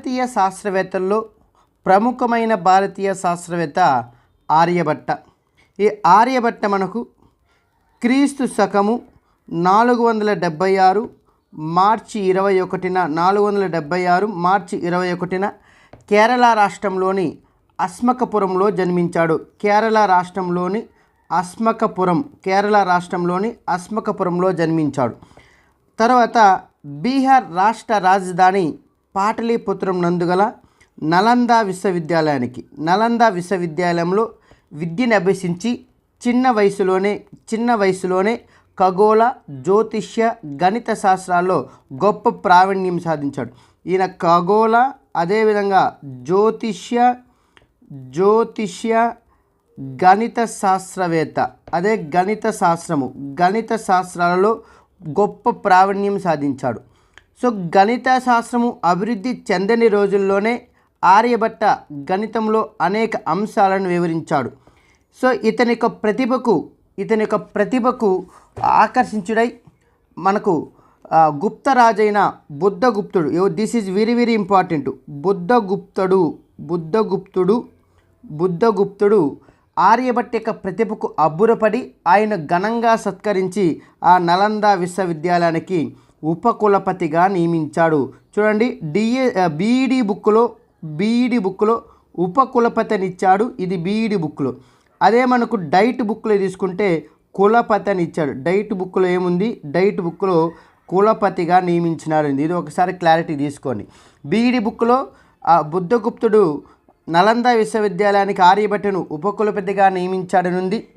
భారతీయ శాస్త్రవేత్తల్లో ప్రముఖమైన భారతీయ శాస్త్రవేత్త ఆర్యభట్ట. ఈ ఆర్యభట్ట మనకు క్రీస్తు శకము నాలుగు వందల డెబ్భై ఆరు మార్చి ఇరవై ఒకటిన నాలుగు వందల డెబ్భై ఆరు మార్చి ఇరవై ఒకటిన కేరళ రాష్ట్రంలోని అస్మకపురంలో జన్మించాడు. కేరళ రాష్ట్రంలోని అస్మకపురం కేరళ రాష్ట్రంలోని అస్మకపురంలో జన్మించాడు. తర్వాత బీహార్ రాష్ట్ర రాజధాని పాటలీపుత్రం నందుగల నలంద విశ్వవిద్యాలయానికి నలంద విశ్వవిద్యాలయంలో విద్యను అభ్యసించి చిన్న వయసులోనే చిన్న వయసులోనే ఖగోళ జ్యోతిష్య గణిత శాస్త్రాల్లో గొప్ప ప్రావీణ్యం సాధించాడు. ఈయన ఖగోళ అదేవిధంగా జ్యోతిష్య జ్యోతిష్య గణిత శాస్త్రవేత్త అదే గణిత శాస్త్రము గణిత శాస్త్రాలలో గొప్ప ప్రావీణ్యం సాధించాడు. సో గణిత శాస్త్రము అభివృద్ధి చెందని రోజుల్లోనే ఆర్యభట్ట గణితంలో అనేక అంశాలను వివరించాడు. సో ఇతని యొక్క ప్రతిభకు ఇతని యొక్క ప్రతిభకు ఆకర్షించుడై మనకు గుప్తరాజైన బుద్ధగుప్తుడు this is very very important. బుద్ధగుప్తుడు బుద్ధగుప్తుడు బుద్ధగుప్తుడు ఆర్యభట్ట యొక్క ప్రతిభకు అబ్బురపడి ఆయన ఘనంగా సత్కరించి ఆ నలంద విశ్వవిద్యాలయానికి ఉపకులపతిగా నియమించాడు. చూడండి డిఏ బీఈడి బుక్లో బీఈడి బుక్లో ఉపకులపతినిచ్చాడు. ఇది బీఈడి బుక్లో అదే మనకు డైట్ బుక్లో తీసుకుంటే కులపతి అని ఇచ్చాడు డైట్ బుక్లో ఏముంది? డైట్ బుక్లో కులపతిగా నియమించినాడు. ఇది ఒకసారి క్లారిటీ తీసుకోండి. బీఈడి బుక్లో ఆ బుద్ధగుప్తుడు నలంద విశ్వవిద్యాలయానికి ఆర్యభట్టును ఉపకులపతిగా నియమించాడనుంది.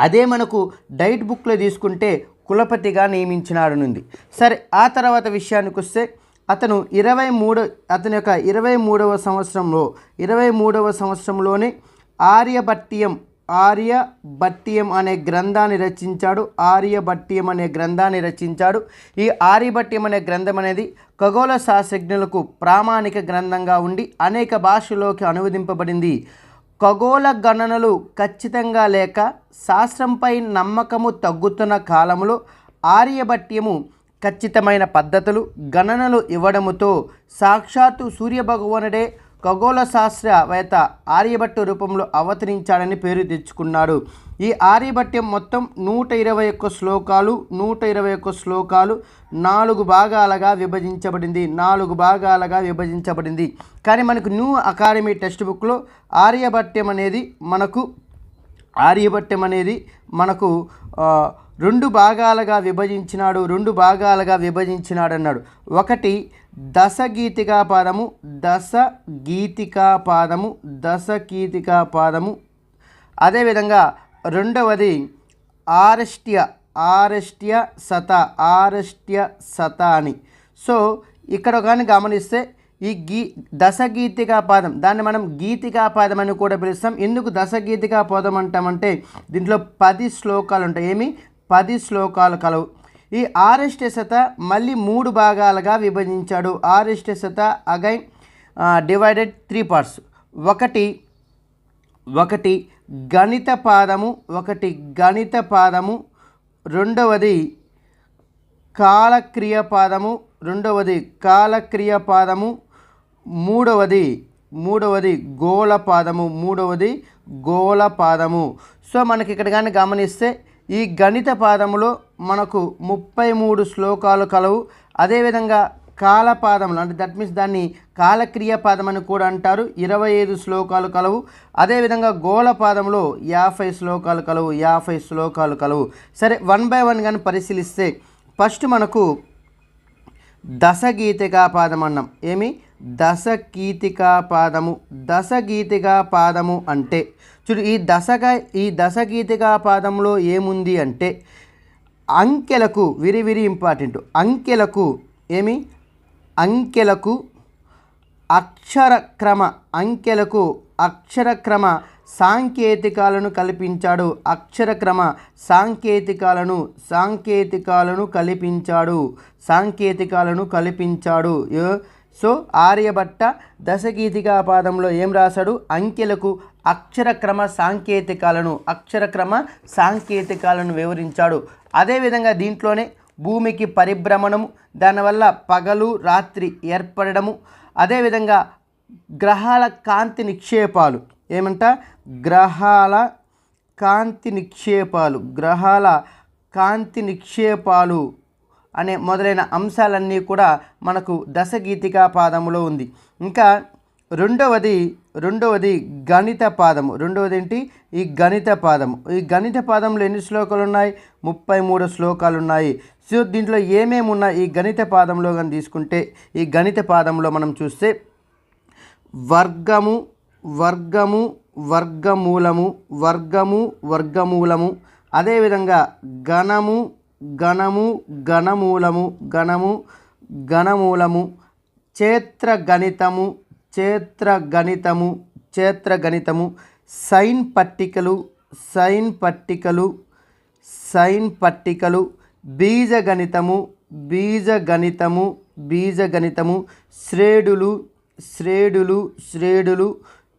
అదే మనకు డైట్ బుక్లో తీసుకుంటే కులపతిగా నియమించినాడనుంది. సరే ఆ తర్వాత విషయానికి వస్తే అతను ఇరవై మూడో అతని యొక్క ఇరవై మూడవ సంవత్సరంలో ఇరవై మూడవ సంవత్సరంలోనే ఆర్యభట్టియం ఆర్యభట్టియం అనే గ్రంథాన్ని రచించాడు. ఆర్యభట్టియం అనే గ్రంథాన్ని రచించాడు. ఈ ఆర్యభట్టియం అనే గ్రంథం అనేది ఖగోళ శాస్త్రజ్ఞులకు ప్రామాణిక గ్రంథంగా ఉండి అనేక భాషల్లోకి అనువదింపబడింది. ఖగోళ గణనలు ఖచ్చితంగా లేక శాస్త్రంపై నమ్మకము తగ్గుతున్న కాలంలో ఆర్యభట్యము ఖచ్చితమైన పద్ధతులు గణనలు ఇవ్వడముతో సాక్షాత్తు సూర్యభగవానుడే ఖగోళ శాస్త్రవేత్త ఆర్యభట్టు రూపంలో అవతరించాడని పేరు తెచ్చుకున్నాడు. ఈ ఆర్యభట్యం మొత్తం నూట ఇరవై ఒక్క శ్లోకాలు నూట ఇరవై ఒక్క శ్లోకాలు నాలుగు భాగాలుగా విభజించబడింది. నాలుగు భాగాలుగా విభజించబడింది. కానీ మనకు న్యూ అకాడమీ టెక్స్ట్ బుక్లో ఆర్యభట్యం అనేది మనకు ఆర్యభట్యం అనేది మనకు రెండు భాగాలుగా విభజించినాడు రెండు భాగాలుగా విభజించినాడు అన్నాడు ఒకటి దశ గీతికా పాదము దశ గీతికా పాదము దశ గీతికా పాదము అదేవిధంగా రెండవది ఆరష్ట్య ఆరష్ట్య సత ఆరష్ట్య సత అని. సో ఇక్కడ కానీ గమనిస్తే ఈ గీ దశగీతికా పాదం దాన్ని మనం గీతికా పాదం అని కూడా పిలుస్తాం. ఎందుకు దశగీతికా పాదం అంటామంటే దీంట్లో పది శ్లోకాలు ఉంటాయి ఏమి? పది శ్లోకాలు కలవు. ఈ ఆరెస్టే మళ్ళీ మూడు భాగాలుగా విభజించాడు. ఆరెస్టే అగైన్ డివైడెడ్ త్రీ పార్ట్స్ ఒకటి ఒకటి గణిత పాదము ఒకటి గణిత పాదము రెండవది కాలక్రియ పాదము రెండవది కాలక్రియ పాదము మూడవది మూడవది గోళ పాదము మూడవది గోళ పాదము. సో మనకి ఇక్కడ కానీ గమనిస్తే ఈ గణిత పాదములో మనకు ముప్పై మూడు శ్లోకాలు కలవు. అదేవిధంగా కాలపాదములు అంటే దట్ మీన్స్ దాన్ని కాలక్రియ పాదం అని కూడా అంటారు. ఇరవై ఐదు శ్లోకాలు కలవు. అదేవిధంగా గోళపాదంలో యాభై శ్లోకాలు కలవు యాభై శ్లోకాలు కలవు. సరే వన్ బై వన్ కానీ పరిశీలిస్తే ఫస్ట్ మనకు దశగీతికా పాదం అన్నాం. ఏమి? దశగీతికా పాదము దశగీతికా పాదము అంటే చూడు ఈ దశగా ఈ దశగీతికా పాదంలో ఏముంది అంటే అంకెలకు వెరీ వెరీ ఇంపార్టెంట్. అంకెలకు ఏమి? అంకెలకు అక్షరక్రమ అంకెలకు అక్షరక్రమ సాంకేతికాలను కల్పించాడు. అక్షరక్రమ సాంకేతికాలను సాంకేతికాలను కల్పించాడు. సాంకేతికాలను కల్పించాడు. సో ఆర్యభట్ట దశగీతికా పాదంలో ఏం రాశాడు? అంకెలకు అక్షరక్రమ సాంకేతికాలను అక్షరక్రమ సాంకేతికాలను వివరించాడు. అదేవిధంగా దీంట్లోనే భూమికి పరిభ్రమణము దానివల్ల పగలు రాత్రి ఏర్పడము అదేవిధంగా గ్రహాల కాంతి నిక్షేపాలు. ఏమంట? గ్రహాల కాంతి నిక్షేపాలు గ్రహాల కాంతి నిక్షేపాలు. అనే మొదలైన అంశాలన్నీ కూడా మనకు దశగీతికా పాదములో ఉంది. ఇంకా రెండవది రెండవది గణిత పాదము. రెండవది ఏంటి ఈ గణిత పాదము. ఈ గణిత పాదంలో ఎన్ని శ్లోకాలు ఉన్నాయి? ముప్పై మూడు శ్లోకాలు ఉన్నాయి. సో దీంట్లో ఏమేమి ఉన్నాయి? ఈ గణిత పాదంలో కానీ తీసుకుంటే ఈ గణిత పాదంలో మనం చూస్తే వర్గము వర్గము వర్గమూలము వర్గము వర్గమూలము అదేవిధంగా గణము గణము గణమూలము గణము గణమూలము చేత్ర గణితము చేత్ర గణితము చేత్ర గణితము సైన్ పట్టికలు సైన్ పట్టికలు సైన్ పట్టికలు బీజగణితము బీజగణితము బీజగణితము శ్రేడులు శ్రేడులు శ్రేడులు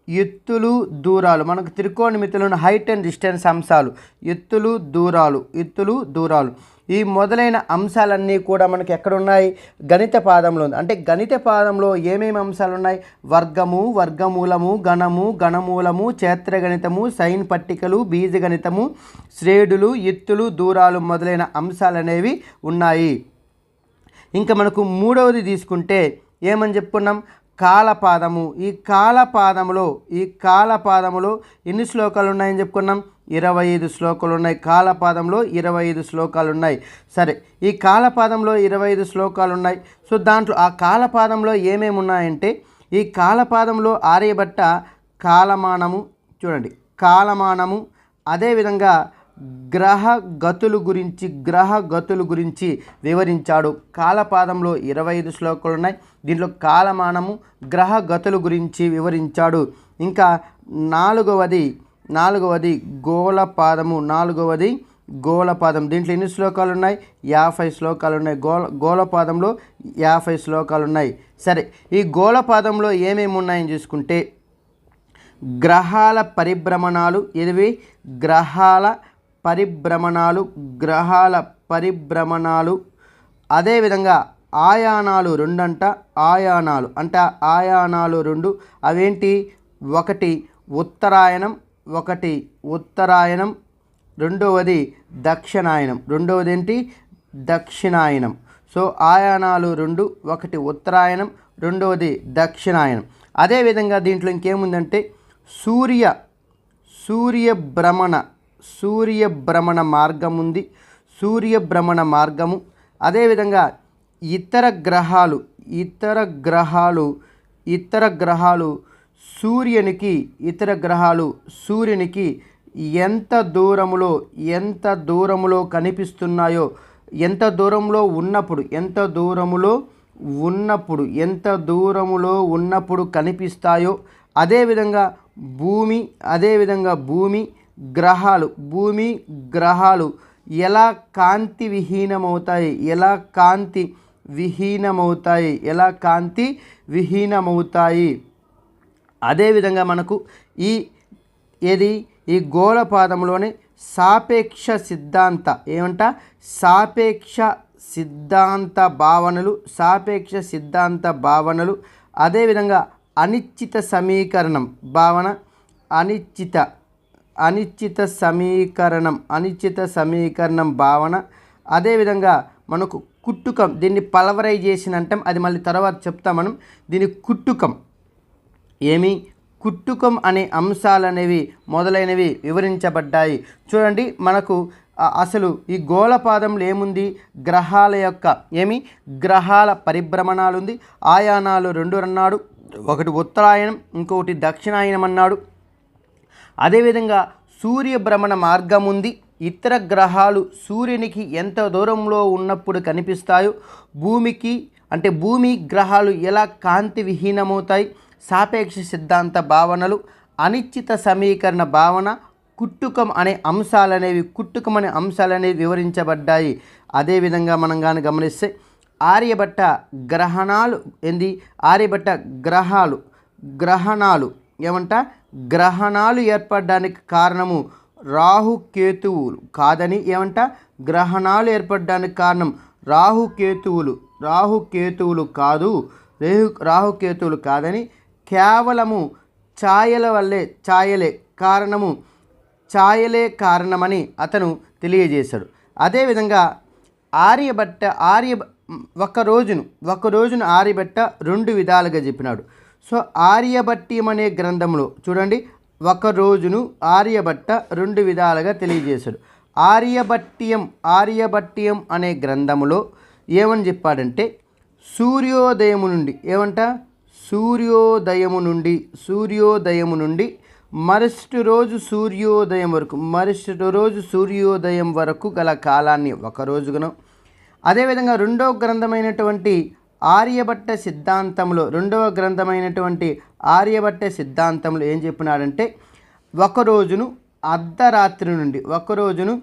ఎత్తులు దూరాలు. మనకు త్రికోణమితులను హైట్ అండ్ డిస్టెన్స్ అంశాలు. ఎత్తులు దూరాలు ఎత్తులు దూరాలు. ఈ మొదలైన అంశాలన్నీ కూడా మనకి ఎక్కడున్నాయి? గణిత పాదంలో ఉంది. అంటే గణిత పాదంలో ఏమేమి అంశాలు ఉన్నాయి వర్గము వర్గమూలము గణము గణమూలము గణితము సైన్ పట్టికలు బీజగణితము శ్రేడులు ఎత్తులు దూరాలు మొదలైన అంశాలు అనేవి ఉన్నాయి. ఇంకా మనకు మూడవది తీసుకుంటే ఏమని చెప్పుకున్నాం? కాలపాదము. ఈ కాలపాదములో ఈ కాలపాదములో ఎన్ని శ్లోకాలు ఉన్నాయని చెప్పుకున్నాం? ఇరవై ఐదు శ్లోకాలు ఉన్నాయి కాలపాదంలో ఇరవై ఐదు శ్లోకాలు ఉన్నాయి సరే ఈ కాలపాదంలో ఇరవై ఐదు శ్లోకాలు ఉన్నాయి సో దాంట్లో ఆ కాలపాదంలో ఏమేమి ఉన్నాయంటే ఈ కాలపాదంలో ఆర్యభట్ట కాలమానము చూడండి కాలమానము అదేవిధంగా గ్రహ గతులు గురించి గ్రహ గతులు గురించి వివరించాడు. కాలపాదంలో ఇరవై ఐదు శ్లోకాలు ఉన్నాయి దీంట్లో కాలమానము గ్రహ గతులు గురించి వివరించాడు. ఇంకా నాలుగవది నాలుగవది గోళపాదము నాలుగవది గోళపాదం దీంట్లో ఎన్ని శ్లోకాలు ఉన్నాయి యాభై శ్లోకాలు ఉన్నాయి గోళ గోళపాదంలో యాభై శ్లోకాలు ఉన్నాయి సరే ఈ గోళపాదంలో ఏమేమి ఉన్నాయని చూసుకుంటే గ్రహాల పరిభ్రమణాలు ఇదివి గ్రహాల పరిభ్రమణాలు గ్రహాల పరిభ్రమణాలు. అదేవిధంగా ఆయానాలు రెండంట ఆయానాలు. అంటే ఆయానాలు రెండు. అవేంటి? ఒకటి ఉత్తరాయణం ఒకటి ఉత్తరాయణం రెండవది దక్షిణాయనం రెండవది ఏంటి దక్షిణాయనం సో ఆయానాలు రెండు ఒకటి ఉత్తరాయణం రెండవది దక్షిణాయనం అదేవిధంగా దీంట్లో ఇంకేముందంటే సూర్య సూర్య భ్రమణ సూర్య భ్రమణ మార్గం ఉంది సూర్య భ్రమణ మార్గము. అదేవిధంగా ఇతర గ్రహాలు ఇతర గ్రహాలు ఇతర గ్రహాలు సూర్యునికి ఇతర గ్రహాలు సూర్యునికి ఎంత దూరములో ఎంత దూరములో కనిపిస్తున్నాయో ఎంత దూరంలో ఉన్నప్పుడు ఎంత దూరములో ఉన్నప్పుడు ఎంత దూరములో ఉన్నప్పుడు కనిపిస్తాయో అదేవిధంగా భూమి అదేవిధంగా భూమి గ్రహాలు భూమి గ్రహాలు ఎలా కాంతి విహీనమవుతాయి ఎలా కాంతి విహీనమవుతాయి ఎలా కాంతి విహీనమవుతాయి? అదేవిధంగా మనకు ఈ ఏది? ఈ గోళపాదంలోనే సాపేక్ష సిద్ధాంత ఏమంట? సాపేక్ష సిద్ధాంత భావనలు సాపేక్ష సిద్ధాంత భావనలు అదేవిధంగా అనిశ్చిత సమీకరణం భావన అనిశ్చిత అనిశ్చిత సమీకరణం అనిశ్చిత సమీకరణం భావన అదేవిధంగా మనకు కుట్టుకం దీన్ని పలవరైజేషన్ అంటాం అది మళ్ళీ తర్వాత చెప్తాం మనం దీని కుట్టుకం. ఏమి? కుట్టుకం అనే అంశాలు అనేవి మొదలైనవి వివరించబడ్డాయి. చూడండి మనకు అసలు ఈ గోళపాదంలో ఏముంది? గ్రహాల యొక్క ఏమి? గ్రహాల పరిభ్రమణాలు ఉంది ఆయానాలు రెండు అన్నాడు ఒకటి ఉత్తరాయణం ఇంకొకటి దక్షిణాయనం అన్నాడు. అదేవిధంగా సూర్య భ్రమణ మార్గం ఉంది ఇతర గ్రహాలు సూర్యునికి ఎంత దూరంలో ఉన్నప్పుడు కనిపిస్తాయో భూమికి అంటే భూమి గ్రహాలు ఎలా కాంతి విహీనమవుతాయి? సాపేక్ష సిద్ధాంత భావనలు అనిశ్చిత సమీకరణ భావన కుట్టుకం అనే అంశాలనేవి కుట్టుకం అనే అంశాలు అనేవి వివరించబడ్డాయి అదేవిధంగా మనం కానీ గమనిస్తే ఆర్యభట్ట గ్రహణాలు ఏంది? ఆర్యభట్ట గ్రహాలు గ్రహణాలు ఏమంట? గ్రహణాలు ఏర్పడడానికి కారణము రాహుకేతువులు కాదని ఏమంట? గ్రహణాలు ఏర్పడడానికి కారణం రాహుకేతువులు రాహుకేతువులు కాదు రేహు రాహుకేతువులు కాదని కేవలము ఛాయల వల్లే ఛాయలే కారణము ఛాయలే కారణమని అతను తెలియజేశాడు. అదేవిధంగా ఆర్యభట్ట ఆర్య ఒక రోజును ఒక రోజును ఆర్యభట్ట రెండు విధాలుగా చెప్పినాడు. సో ఆర్యభట్యం అనే గ్రంథంలో చూడండి ఒక రోజును ఆర్యభట్ట రెండు విధాలుగా తెలియజేశాడు. ఆర్యభట్యం ఆర్యభట్యం అనే గ్రంథములో ఏమని చెప్పాడంటే సూర్యోదయము నుండి ఏమంట? సూర్యోదయము నుండి సూర్యోదయము నుండి మరుసటి రోజు సూర్యోదయం వరకు మరుసటి రోజు సూర్యోదయం వరకు గల కాలాన్ని ఒక రోజుగాను. అదేవిధంగా రెండవ గ్రంథమైనటువంటి ఆర్యభట్ట సిద్ధాంతంలో రెండవ గ్రంథమైనటువంటి ఆర్యభట్ట సిద్ధాంతంలో ఏం చెప్పినాడంటే ఒక రోజును అర్ధరాత్రి నుండి ఒక రోజును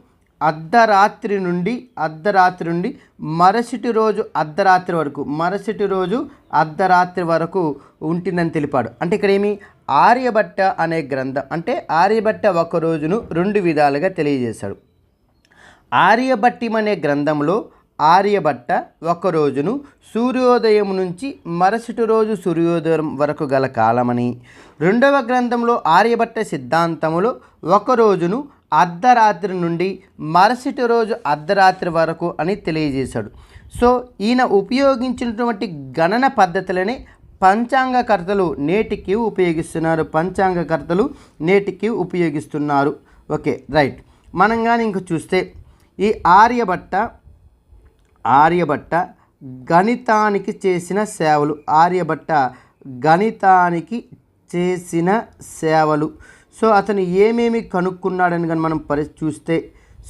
అర్ధరాత్రి నుండి అర్ధరాత్రి నుండి మరుసటి రోజు అర్ధరాత్రి వరకు మరుసటి రోజు అర్ధరాత్రి వరకు ఉంటుందని తెలిపాడు. అంటే ఇక్కడ ఏమి? ఆర్యభట్ట అనే గ్రంథం. అంటే ఆర్యభట్ట ఒక రోజును రెండు విధాలుగా తెలియజేశాడు. ఆర్యభట్టిం అనే గ్రంథంలో ఆర్యభట్ట ఒక రోజును సూర్యోదయం నుంచి మరుసటి రోజు సూర్యోదయం వరకు గల కాలమని రెండవ గ్రంథంలో ఆర్యభట్ట సిద్ధాంతములో ఒక రోజును అర్ధరాత్రి నుండి మరుసటి రోజు అర్ధరాత్రి వరకు అని తెలియజేశాడు. సో ఈయన ఉపయోగించినటువంటి గణన పద్ధతులని పంచాంగకర్తలు నేటికి ఉపయోగిస్తున్నారు. పంచాంగకర్తలు నేటికి ఉపయోగిస్తున్నారు. Okay right. మనం కానీ ఇంక చూస్తే ఈ ఆర్యభట్ట ఆర్యభట్ట గణితానికి చేసిన సేవలు. ఆర్యభట్ట గణితానికి చేసిన సేవలు. సో అతను ఏమేమి కనుక్కున్నాడని కానీ మనం పరి చూస్తే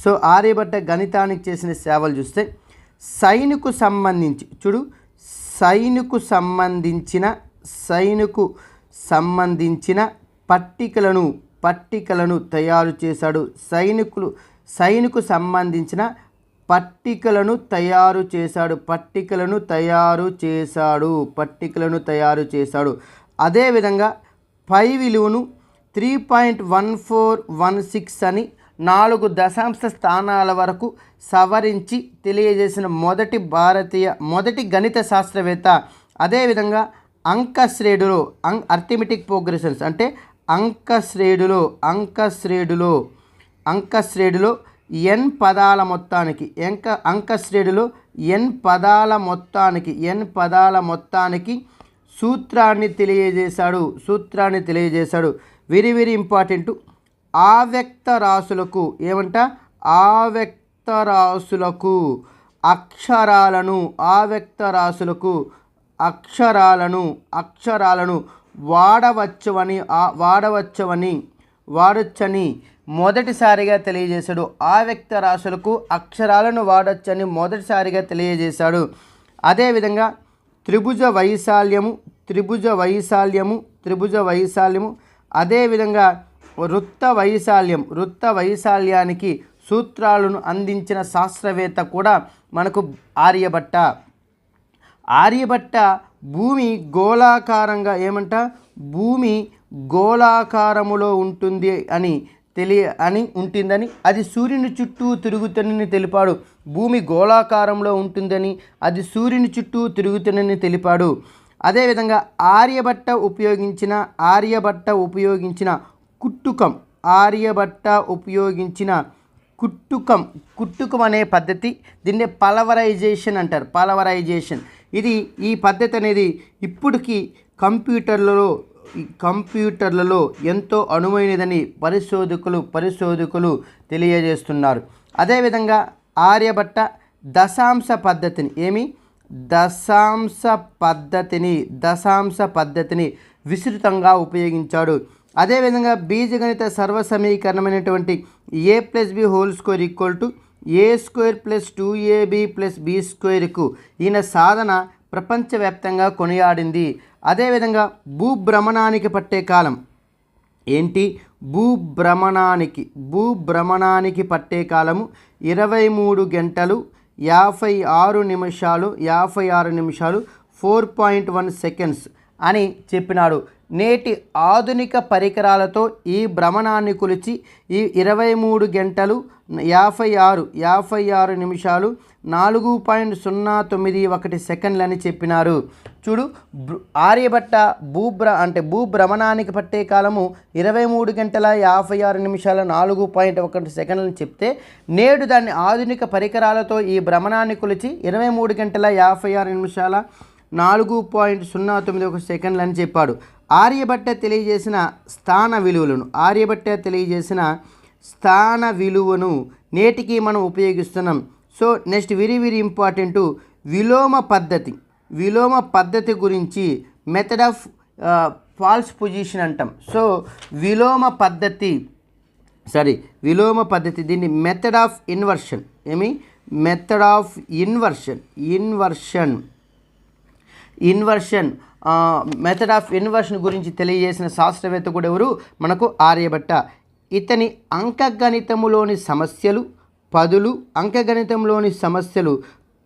సో ఆర్యభట్ట గణితానికి చేసిన సేవలు చూస్తే సైనుకు సంబంధించి చూడు సైనుకు సంబంధించిన సైనుకు సంబంధించిన పట్టికలను పట్టికలను తయారు చేశాడు. సైనికులు సైనుకు సంబంధించిన పట్టికలను తయారు చేశాడు. పట్టికలను తయారు చేశాడు. పట్టికలను తయారు చేశాడు. అదేవిధంగా పై విలువను three point one four one six అని నాలుగు దశాంశ స్థానాల వరకు సవరించి తెలియజేసిన మొదటి భారతీయ మొదటి గణిత శాస్త్రవేత్త అదేవిధంగా అంకశ్రేడులో అం అర్థమెటిక్ ప్రోగ్రెషన్స్ అంటే అంకశ్రేడులో అంకశ్రేడులో అంకశ్రేడులో ఎన్ పదాల మొత్తానికి ఎంక అంకశ్రేడులో ఎన్ పదాల మొత్తానికి ఎన్ పదాల మొత్తానికి సూత్రాన్ని తెలియజేశాడు సూత్రాన్ని తెలియజేశాడు. Very very important. ఆవ్యక్త రాసులకు ఏమంట? ఆవ్యక్త రాసులకు అక్షరాలను ఆవ్యక్త రాసులకు అక్షరాలను అక్షరాలను వాడవచ్చవని ఆ- వాడవచ్చవని వాడొచ్చని మొదటిసారిగా తెలియజేశాడు. ఆవ్యక్త రాసులకు రాశులకు అక్షరాలను వాడొచ్చని మొదటిసారిగా తెలియజేశాడు. అదేవిధంగా త్రిభుజ వైశాల్యము త్రిభుజ వైశాల్యము త్రిభుజ వైశాల్యము అదేవిధంగా వృత్త వైశాల్యం వృత్త వైశాల్యానికి సూత్రాలను అందించిన శాస్త్రవేత్త కూడా మనకు ఆర్యభట్ట. ఆర్యభట్ట భూమి గోళాకారంగా ఏమంట? భూమి గోళాకారములో ఉంటుంది అని తెలియ అని ఉంటుందని అది సూర్యుని చుట్టూ తిరుగుతుందని తెలిపాడు. భూమి గోళాకారంలో ఉంటుందని అది సూర్యుని చుట్టూ తిరుగుతుందని తెలిపాడు. అదేవిధంగా ఆర్యభట్ట ఉపయోగించిన ఆర్యభట్ట ఉపయోగించిన కుట్టుకం ఆర్యభట్ట ఉపయోగించిన కుట్టుకం కుట్టుకం అనే పద్ధతి దీన్నే పలవరైజేషన్ అంటారు పలవరైజేషన్. ఇది ఈ పద్ధతి అనేది ఇప్పటికీ కంప్యూటర్లలో కంప్యూటర్లలో ఎంతో అనువైనదని పరిశోధకులు పరిశోధకులు తెలియజేస్తున్నారు. అదేవిధంగా ఆర్యభట్ట దశాంశ పద్ధతిని ఏమి? దశాంశ పద్ధతిని దశాంశ పద్ధతిని విస్తృతంగా ఉపయోగించాడు. అదేవిధంగా బీజగణిత సర్వసమీకరణమైనటువంటి A plus B whole square equal to A square plus two AB plus B స్క్వేర్కు ఈయన సాధన ప్రపంచవ్యాప్తంగా కొనియాడింది. అదేవిధంగా భూభ్రమణానికి పట్టే కాలం. ఏంటి? భూభ్రమణానికి భూభ్రమణానికి పట్టే కాలము ఇరవై మూడు గంటలు యాభై ఆరు నిమిషాలు యాభై ఆరు నిమిషాలు ఫోర్ పాయింట్ వన్ సెకండ్స్ అని చెప్పినాడు. నేటి ఆధునిక పరికరాలతో ఈ భ్రమణాన్ని కొలిచి ఈ ఇరవై మూడు గంటలు యాభై ఆరు యాభై ఆరు నిమిషాలు నాలుగు పాయింట్ సున్నా తొమ్మిది ఒకటి సెకండ్లు అని చెప్పినారు. చూడు బృ- ఆర్యభట్ట భూభ్ర అంటే భూభ్రమణానికి పట్టే కాలము ఇరవై మూడు గంటల యాభై ఆరు నిమిషాల నాలుగు పాయింట్ ఒకటి సెకండ్లని చెప్తే నేడు దాన్ని ఆధునిక పరికరాలతో ఈ భ్రమణాన్ని కొలిచి ఇరవై మూడు గంటల యాభై ఆరు నిమిషాల నాలుగు పాయింట్ సున్నా తొమ్మిది ఒక సెకండ్లు అని చెప్పాడు. ఆర్యభట్ట తెలియజేసిన స్థాన విలువలను ఆర్యభట్ట తెలియజేసిన స్థాన విలువను నేటికి మనం ఉపయోగిస్తున్నాం. So next very very important విలోమ పద్ధతి. విలోమ పద్ధతి గురించి మెథడ్ ఆఫ్ ఫాల్స్ పొజిషన్ అంటాం. సో విలోమ పద్ధతి సారీ విలోమ పద్ధతి దీన్ని మెథడ్ ఆఫ్ ఇన్వర్షన్ ఏమి? Method of inversion inversion inversion method of inversion గురించి తెలియజేసిన శాస్త్రవేత్త కూడా ఎవరు? మనకు ఆర్యభట్ట. ఇతని అంకగణితములోని సమస్యలు పదులు అంకగణితంలోని సమస్యలు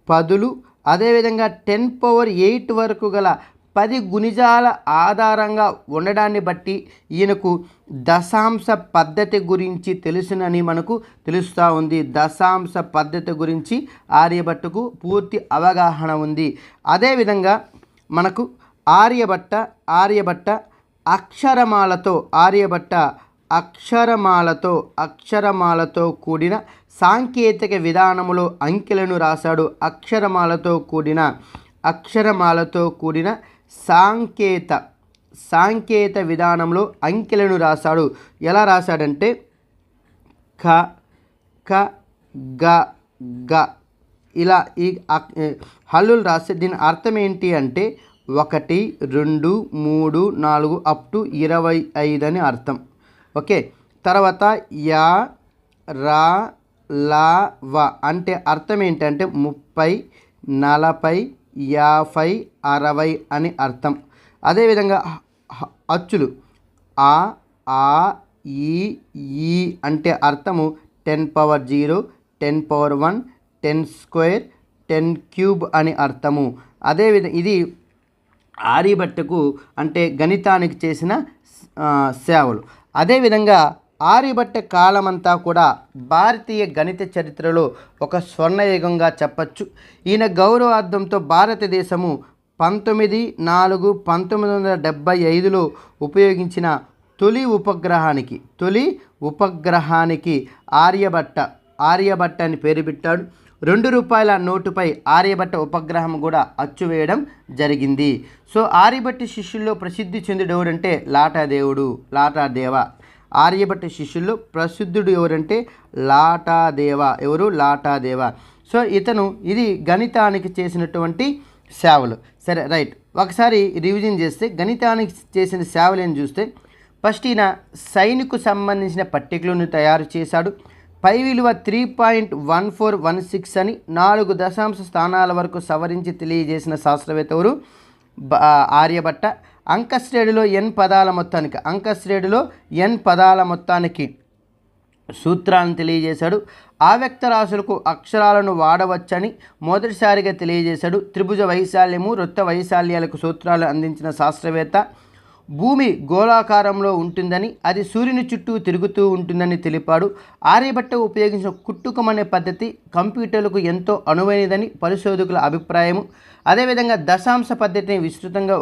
పదులు అదేవిధంగా టెన్ పవర్ ఎయిట్ వరకు గల పది గుణిజాల ఆధారంగా ఉండడాన్ని బట్టి ఈయనకు దశాంశ పద్ధతి గురించి తెలుసునని మనకు తెలుస్తూ ఉంది. దశాంశ పద్ధతి గురించి ఆర్యభట్టకు పూర్తి అవగాహన ఉంది. అదేవిధంగా మనకు ఆర్యభట్ట ఆర్యభట్ట అక్షరమాలతో ఆర్యభట్ట అక్షరమాలతో అక్షరమాలతో కూడిన సాంకేతిక విధానములో అంకెలను రాశాడు. అక్షరమాలతో కూడిన అక్షరమాలతో కూడిన సాంకేత సాంకేత విధానంలో అంకెలను రాశాడు. ఎలా రాశాడంటే ఖ క గ గ. ఇలా ఈ హల్లులు రాస్తే దీని అర్థం ఏంటి అంటే ఒకటి రెండు మూడు నాలుగు అప్ టు ఇరవై ఐదు అని అర్థం. ఓకే? తర్వాత యా రా లా వ అంటే అర్థం ఏంటంటే ముప్పై నలభై యాభై అరవై అని అర్థం. అదేవిధంగా అచ్చులు. ఆ ఆ ఈ ఈ అంటే అర్థము ten power zero ten power one ten square ten cube అని అర్థము. అదేవిధ ఇది ఆర్యభట్టకు అంటే గణితానికి చేసిన సేవలు. అదేవిధంగా ఆర్యభట్ట కాలమంతా కూడా భారతీయ గణిత చరిత్రలో ఒక స్వర్ణయుగంగా చెప్పచ్చు. ఈయన గౌరవార్థంతో భారతదేశము పంతొమ్మిది నాలుగు పంతొమ్మిది వందల డెబ్భై ఐదులో ఉపయోగించిన తొలి ఉపగ్రహానికి తొలి ఉపగ్రహానికి ఆర్యభట్ట ఆర్యభట్ట అని పేరు పెట్టాడు. రెండు రూపాయల నోటుపై ఆర్యభట్ట ఉపగ్రహం కూడా అచ్చు వేయడం జరిగింది. సో ఆర్యభట్ట శిష్యుల్లో ప్రసిద్ధి చెందుడెవడంటే లాటాదేవుడు లాటాదేవ. ఆర్యభట్ట శిష్యుల్లో ప్రసిద్ధుడు ఎవరంటే లాటాదేవ. ఎవరు? లాటాదేవ. సో ఇతను ఇది గణితానికి చేసినటువంటి సేవలు. సరే రైట్. ఒకసారి రివిజన్ చేస్తే గణితానికి చేసిన సేవలు ఏం చూస్తే ఫస్ట్ ఈయన సైన్కు సంబంధించిన పట్టికలను తయారు చేశాడు. పై విలువ three point one four one six అని నాలుగు దశాంశ స్థానాల వరకు సవరించి తెలియజేసిన శాస్త్రవేత్త ఎవరు? ఆర్యభట్ట. అంకశ్రేణిలో ఎన్ పదాల మొత్తానికి అంకశ్రేణిలో ఎన్ పదాల మొత్తానికి సూత్రాలను తెలియజేశాడు. ఆవ్యక్త రాశులకు అక్షరాలను వాడవచ్చని మొదటిసారిగా తెలియజేశాడు. త్రిభుజ వైశాల్యము వృత్త వైశాల్యాలకు సూత్రాలు అందించిన శాస్త్రవేత్త. భూమి గోళాకారంలో ఉంటుందని అది సూర్యుని చుట్టూ తిరుగుతూ ఉంటుందని తెలిపాడు. ఆర్యభట్ట ఉపయోగించిన కుట్టుకం అనే పద్ధతి కంప్యూటర్లకు ఎంతో అనువైనదని పరిశోధకుల అభిప్రాయము. అదేవిధంగా దశాంశ పద్ధతిని విస్తృతంగా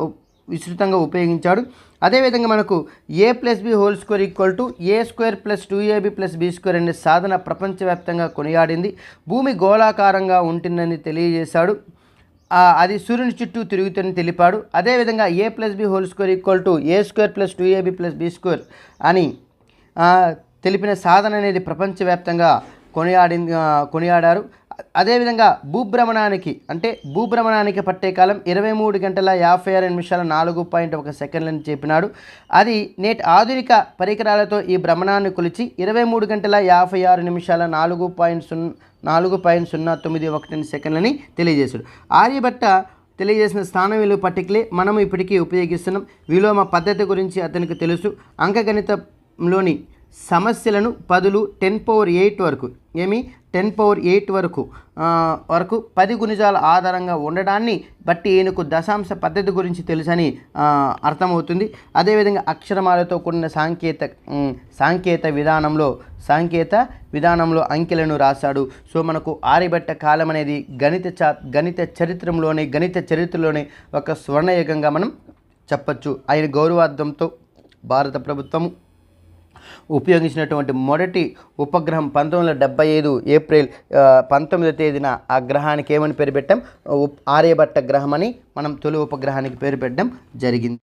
విస్తృతంగా ఉపయోగించాడు. అదేవిధంగా మనకు A plus B whole square equal to A square plus two AB plus B square అనే సాధన ప్రపంచవ్యాప్తంగా కొనియాడింది. భూమి గోళాకారంగా ఉంటుందని తెలియజేశాడు. అది సూర్యుని చుట్టూ తిరుగుతుందని తెలిపాడు. అదేవిధంగా A plus B whole square equal to A square plus two AB plus B square అని తెలిపిన సాధన అనేది ప్రపంచవ్యాప్తంగా కొనియాడింది కొనియాడారు. అదేవిధంగా భూభ్రమణానికి అంటే భూభ్రమణానికి పట్టే కాలం ఇరవై మూడు గంటల యాభై ఆరు నిమిషాల నాలుగు పాయింట్ ఒక సెకండ్లని చెప్పినాడు. అది నేటి ఆధునిక పరికరాలతో ఈ భ్రమణాన్ని కొలిచి ఇరవై మూడు గంటల యాభై ఆరు నిమిషాల నాలుగు పాయింట్ సున్నా నాలుగు పాయింట్ సున్నా తొమ్మిది ఒకటి సెకండ్లని తెలియజేశాడు. ఆర్యభట్ట తెలియజేసిన స్థాన విలువ పట్టికలే. మనం ఇప్పటికీ ఉపయోగిస్తున్నాం. విలోమ పద్ధతి గురించి అతనికి తెలుసు. అంకగణితంలోని సమస్యలను పదులు టెన్ పవర్ ఎయిట్ వరకు ఏమి? టెన్ పవర్ ఎయిట్ వరకు వరకు పది గుణిజాల ఆధారంగా ఉండడాన్ని బట్టి ఈయనకు దశాంశ పద్ధతి గురించి తెలుసని అర్థమవుతుంది. అదేవిధంగా అక్షరమాలతో కూడిన సాంకేత సాంకేత విధానంలో సాంకేత విధానంలో అంకెలను రాశాడు. సో మనకు ఆర్యభట్ట కాలం అనేది గణిత చా గణిత చరిత్రలోనే గణిత చరిత్రలోనే ఒక స్వర్ణయుగంగా మనం చెప్పచ్చు. ఆయన గౌరవార్థంతో భారత ప్రభుత్వం ఉపయోగించినటువంటి మొదటి ఉపగ్రహం పంతొమ్మిది వందల డెబ్బై ఐదు ఏప్రిల్ పంతొమ్మిదో తేదీన ఆ గ్రహానికి ఏమని పేరు పెట్టాం? ఆర్యభట్ట గ్రహం అని మనం తొలి ఉపగ్రహానికి పేరు పెట్టడం జరిగింది.